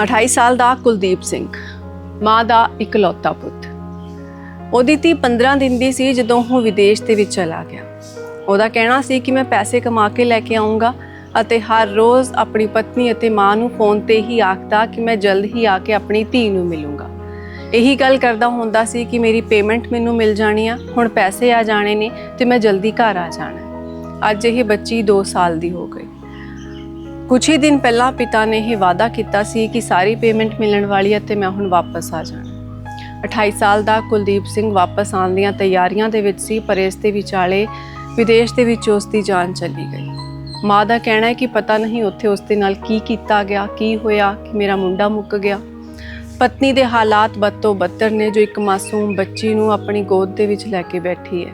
28 ਸਾਲ ਦਾ ਕੁਲਦੀਪ ਸਿੰਘ, ਮਾਂ ਦਾ ਇਕਲੌਤਾ ਪੁੱਤ। ਉਹਦੀ ਧੀ 15 ਦਿਨ ਦੀ ਸੀ ਜਦੋਂ ਉਹ ਵਿਦੇਸ਼ ਦੇ ਵਿੱਚ ਚਲਾ ਗਿਆ। ਉਹਦਾ ਕਹਿਣਾ ਸੀ ਕਿ ਮੈਂ ਪੈਸੇ ਕਮਾ ਕੇ ਲੈ ਕੇ ਆਉਂਗਾ ਅਤੇ ਹਰ ਰੋਜ਼ ਆਪਣੀ ਪਤਨੀ ਅਤੇ ਮਾਂ ਨੂੰ ਫੋਨ ਤੇ ਹੀ ਆਖਦਾ ਕਿ ਮੈਂ ਜਲਦ ਹੀ ਆ ਕੇ ਆਪਣੀ ਧੀ ਨੂੰ ਮਿਲੂੰਗਾ। ਇਹੀ ਗੱਲ ਕਰਦਾ ਹੁੰਦਾ ਸੀ ਕਿ ਮੇਰੀ ਪੇਮੈਂਟ ਮੈਨੂੰ ਮਿਲ ਜਾਣੀ ਆ, ਹੁਣ ਪੈਸੇ ਆ ਜਾਣੇ ਨੇ ਤੇ ਮੈਂ ਜਲਦੀ ਘਰ ਆ ਜਾਣਾ। ਅੱਜ ਇਹ ਬੱਚੀ 2 ਸਾਲ ਦੀ ਹੋ ਗਈ। ਕੁਝ ਹੀ ਦਿਨ ਪਹਿਲਾਂ ਪਿਤਾ ਨੇ ਇਹ ਵਾਅਦਾ ਕੀਤਾ ਸੀ ਕਿ ਸਾਰੀ ਪੇਮੈਂਟ ਮਿਲਣ ਵਾਲੀ ਹੈ ਤੇ ਮੈਂ ਹੁਣ ਵਾਪਸ ਆ ਜਾਣਾ। 28 ਸਾਲ ਦਾ ਕੁਲਦੀਪ ਸਿੰਘ ਵਾਪਸ ਆਉਣ ਦੀਆਂ ਤਿਆਰੀਆਂ ਦੇ ਵਿੱਚ ਸੀ, ਪਰ ਇਸ ਦੇ ਵਿਚਾਲੇ ਵਿਦੇਸ਼ ਦੇ ਵਿੱਚ ਉਸ ਦੀ ਜਾਨ ਚਲੀ ਗਈ। ਮਾਂ ਦਾ ਕਹਿਣਾ ਹੈ ਕਿ ਪਤਾ ਨਹੀਂ ਉੱਥੇ ਉਸ ਦੇ ਨਾਲ ਕੀ ਕੀਤਾ ਗਿਆ, ਕੀ ਹੋਇਆ, ਕਿ ਮੇਰਾ ਮੁੰਡਾ ਮੁੱਕ ਗਿਆ। ਪਤਨੀ ਦੇ ਹਾਲਾਤ ਬਦ ਤੋਂ ਬੱਤਰ ਨੇ, ਜੋ ਇੱਕ ਮਾਸੂਮ ਬੱਚੀ ਨੂੰ ਆਪਣੀ ਗੋਦ ਦੇ ਵਿੱਚ ਲੈ ਕੇ ਬੈਠੀ ਹੈ।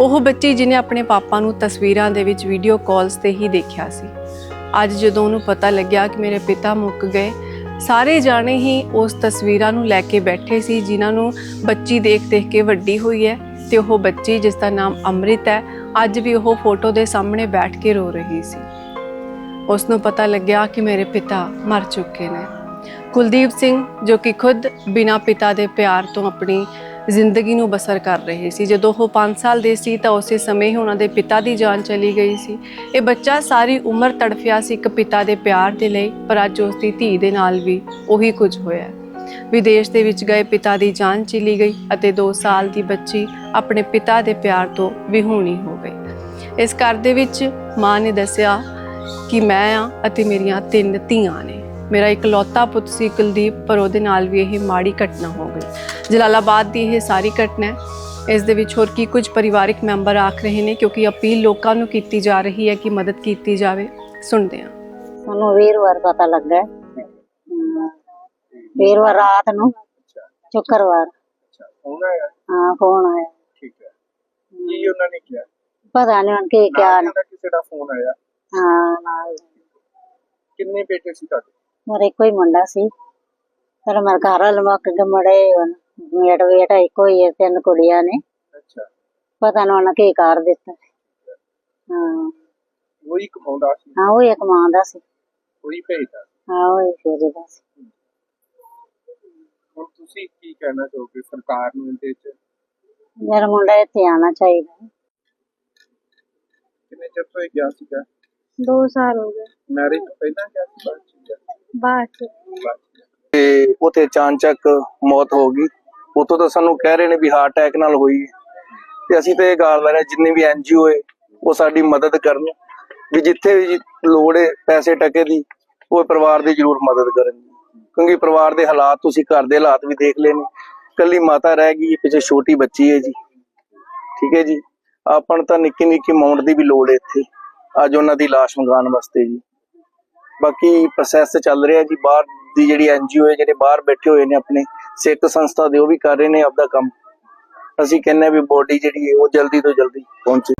ਉਹ ਬੱਚੀ ਜਿਹਨੇ ਆਪਣੇ ਪਾਪਾ ਨੂੰ ਤਸਵੀਰਾਂ ਦੇ ਵਿੱਚ ਵੀਡੀਓ ਕਾਲਸ ਤੇ ਹੀ ਦੇਖਿਆ ਸੀ। ਅੱਜ ਜਦੋਂ ਉਹਨੂੰ ਪਤਾ ਲੱਗਿਆ ਕਿ ਮੇਰੇ ਪਿਤਾ ਮੁੱਕ ਗਏ, ਸਾਰੇ ਜਾਣੇ ਹੀ ਉਸ ਤਸਵੀਰਾਂ ਨੂੰ ਲੈ ਕੇ ਬੈਠੇ ਸੀ, ਜਿਨ੍ਹਾਂ ਨੂੰ ਬੱਚੀ ਦੇਖ ਦੇਖ ਕੇ ਵੱਡੀ ਹੋਈ ਹੈ ਤੇ ਉਹ ਬੱਚੀ ਜਿਸ ਦਾ ਨਾਮ ਅੰਮ੍ਰਿਤ ਹੈ, ਅੱਜ ਵੀ ਉਹ ਫੋਟੋ ਦੇ ਸਾਹਮਣੇ ਬੈਠ ਕੇ ਰੋ ਰਹੀ ਸੀ। ਉਸ ਨੂੰ ਪਤਾ ਲੱਗਿਆ ਕਿ ਮੇਰੇ ਪਿਤਾ ਮਰ ਚੁੱਕੇ ਨੇ। ਕੁਲਦੀਪ ਸਿੰਘ, ਜੋ ਕਿ ਖੁਦ ਬਿਨਾਂ ਪਿਤਾ ਦੇ ਪਿਆਰ ਤੋਂ ਆਪਣੀ ਜ਼ਿੰਦਗੀ ਨੂੰ ਬਸਰ ਕਰ ਰਹੇ ਸੀ। ਜਦੋਂ ਉਹ 5 ਸਾਲ ਦੇ ਸੀ ਤਾਂ ਉਸੇ ਸਮੇਂ ਹੀ ਉਹਨਾਂ ਦੇ ਪਿਤਾ ਦੀ ਜਾਨ ਚਲੀ ਗਈ ਸੀ। ਇਹ ਬੱਚਾ ਸਾਰੀ ਉਮਰ ਤੜਫਿਆ ਸੀ ਇੱਕ ਪਿਤਾ ਦੇ ਪਿਆਰ ਦੇ ਲਈ, ਪਰ ਅੱਜ ਉਸ ਦੀ ਧੀ ਦੇ ਨਾਲ ਵੀ ਉਹੀ ਕੁਝ ਹੋਇਆ ਵਿਦੇਸ਼ ਦੇ ਵਿੱਚ ਗਏ ਪਿਤਾ ਦੀ ਜਾਨ ਚਲੀ ਗਈ ਅਤੇ 2 ਸਾਲ ਦੀ ਬੱਚੀ ਆਪਣੇ ਪਿਤਾ ਦੇ ਪਿਆਰ ਤੋਂ ਵਿਹੂਣੀ ਹੋ ਗਈ। ਇਸ ਘਰ ਦੇ ਵਿੱਚ ਮਾਂ ਨੇ ਦੱਸਿਆ ਕਿ ਮੈਂ ਆ ਅਤੇ ਮੇਰੀਆਂ ਤਿੰਨ ਧੀਆਂ ਨੇ। ਮੇਰਾ ਇਕਲੌਤਾ ਪੁੱਤ ਸੀ ਕੁਲਦੀਪ ਪਰ ਉਹਦੇ ਨਾਲ ਵੀ ਇਹ ਮਾੜੀ ਘਟਨਾ ਹੋ ਗਈ। ਜਲਾਲਾਬਾਦ ਦੀ ਇਹ ਸਾਰੀ ਘਟਨਾ ਹੈ। ਇਸ ਦੇ ਵਿੱਚ ਹੋਰ ਕੀ ਕੁਝ ਪਰਿਵਾਰਕ ਮੈਂਬਰ ਆਖ ਰਹੇ ਨੇ ਕਿਉਂਕਿ ਅਪੀਲ ਲੋਕਾਂ ਨੂੰ ਕੀਤੀ ਜਾ ਰਹੀ ਹੈ ਕਿ ਮਦਦ ਕੀਤੀ ਜਾਵੇ। ਸੁਣਦੇ ਹਾਂ। ਸਾਨੂੰ ਵੀਰਵਾਰ ਪਤਾ ਲੱਗਾ ਹੈ। ਵੀਰਵਾਰ ਰਾਤ ਨੂੰ ਸ਼ੁੱਕਰਵਾਰ। ਅੱਛਾ ਫੋਨ ਆਇਆ? ਹਾਂ ਫੋਨ ਆਇਆ। ਠੀਕ ਹੈ। ਕੀ ਉਹਨਾਂ ਨੇ ਕਿਹਾ? ਪਤਾ ਨਹੀਂ ਹੁਣ ਕੀ ਕਿਆ ਕਿਸੇ ਦਾ ਫੋਨ ਆਇਆ? ਹਾਂ ਨਾਲ। ਕਿੰਨੇ ਬੇਟੇ ਸੀ ਤੁਹਾਡੇ? ਮੇਰੇ ਇੱਕੋ ਹੀ ਮੁੰਡਾ ਸੀ। ਪਰ ਮੇਰੇ ਘਰ ਵਾਲ ਮੁੱਕ ਗਏ ਮੜੇ ਹੁਣ ਮੇਟ ਵੇਟ ਇੱਕੋ ਹੀ ਹੈ ਤਿੰਨ ਕੁੜੀਆਂ ਨੇ। ਅੱਛਾ। ਪਤਾ ਉਹਨਾਂ ਕੀ ਕਰ ਦਿੱਤਾ। ਹਾਂ। ਉਹੀ ਕਮਾਉਂਦਾ ਸੀ। ਹਾਂ ਉਹ ਇੱਕ ਮਾਂ ਦਾ ਸੀ। ਉਹੀ ਭੇਜਦਾ ਹਾਂ ਉਹ ਹੀ ਫੇਰੇ ਦਾ ਸੀ। ਹੁਣ ਤੁਸੀਂ ਕੀ ਕਹਿਣਾ ਚਾਹੋਗੇ ਸਰਕਾਰ ਨੂੰ ਇਹਦੇ ਚ? ਮੇਰਾ ਮੁੰਡਾ ਇੱਥੇ ਆਣਾ ਚਾਹੀਦਾ। ਕਿੰਨੇ ਚਿਰ ਤੋਂ ਗਿਆ ਸੀਗਾ? ਦੋ ਸਾਲ ਹੋ ਗਏ। ਮੈਰਿਜ ਤੋਂ ਪਹਿਲਾਂ ਗਿਆ ਸੀ ਬਾਅਦ ਤੇ ਉਥੇ ਅਚਾਨਚਕ ਮੌਤ ਹੋ ਗਈ। ਉਤੋਂ ਤਾਂ ਸਾਨੂੰ ਕਹਿ ਰਹੇ ਨੇ ਵੀ ਹਾਰਟ ਅਟੈਕ ਨਾਲ ਹੋਈ ਤੇ ਅਸੀਂ ਤਾਂ ਇਹ ਗੱਲ ਕਰ ਰਹੇ ਜਿੰਨੇ ਵੀ ਐਨਜੀਓ ਹੈ, ਉਹ ਸਾਡੀ ਮਦਦ ਕਰਨ। ਵੀ ਜਿੱਥੇ ਵੀ ਲੋੜ ਹੈ, ਪੈਸੇ ਟਕੇ ਦੀ, ਉਹ ਪਰਿਵਾਰ ਦੀ ਜ਼ਰੂਰ ਮਦਦ ਕਰਨ। ਕਿਉਂਕਿ ਪਰਿਵਾਰ ਦੇ ਹਾਲਾਤ ਤੁਸੀਂ ਘਰ ਦੇ ਹਾਲਾਤ ਵੀ ਦੇਖ ਲਏ ਨੇ। ਕੱਲੀ ਮਾਤਾ ਰਹਿ ਗਈ, ਪਿੱਛੇ ਛੋਟੀ ਬੱਚੀ ਹੈ ਜੀ। ਠੀਕ ਹੈ ਜੀ। ਆਪਾਂ ਨੂੰ ਤਾਂ ਨਿੱਕੀ ਨਿੱਕੀ ਅਮਾਉਂਟ ਦੀ ਵੀ ਲੋੜ ਹੈ ਇੱਥੇ। ਅੱਜ ਉਹਨਾਂ ਦੀ ਲਾਸ਼ ਮੰਗਾਉਣ ਵਾਸਤੇ ਜੀ। ਬਾਕੀ ਪ੍ਰੋਸੈਸ ਚੱਲ ਰਿਹਾ ਜੀ, ਬਾਹਰ ਦੀ ਜਿਹੜੀ ਐਨਜੀਓ ਹੈ, ਜਿਹੜੇ ਬਾਹਰ ਬੈਠੇ ਹੋਏ ਨੇ ਆਪਣੇ ਸਿੱਖ ਸੰਸਥਾ ਦੇ, ਉਹ ਵੀ ਕਰ ਰਹੇ ਨੇ ਆਪਦਾ ਕੰਮ। ਅਸੀਂ ਕਹਿੰਦੇ ਵੀ ਬੋਡੀ ਜਿਹੜੀ ਹੈ, ਉਹ ਜਲਦੀ ਤੋਂ ਜਲਦੀ ਪਹੁੰਚੇ।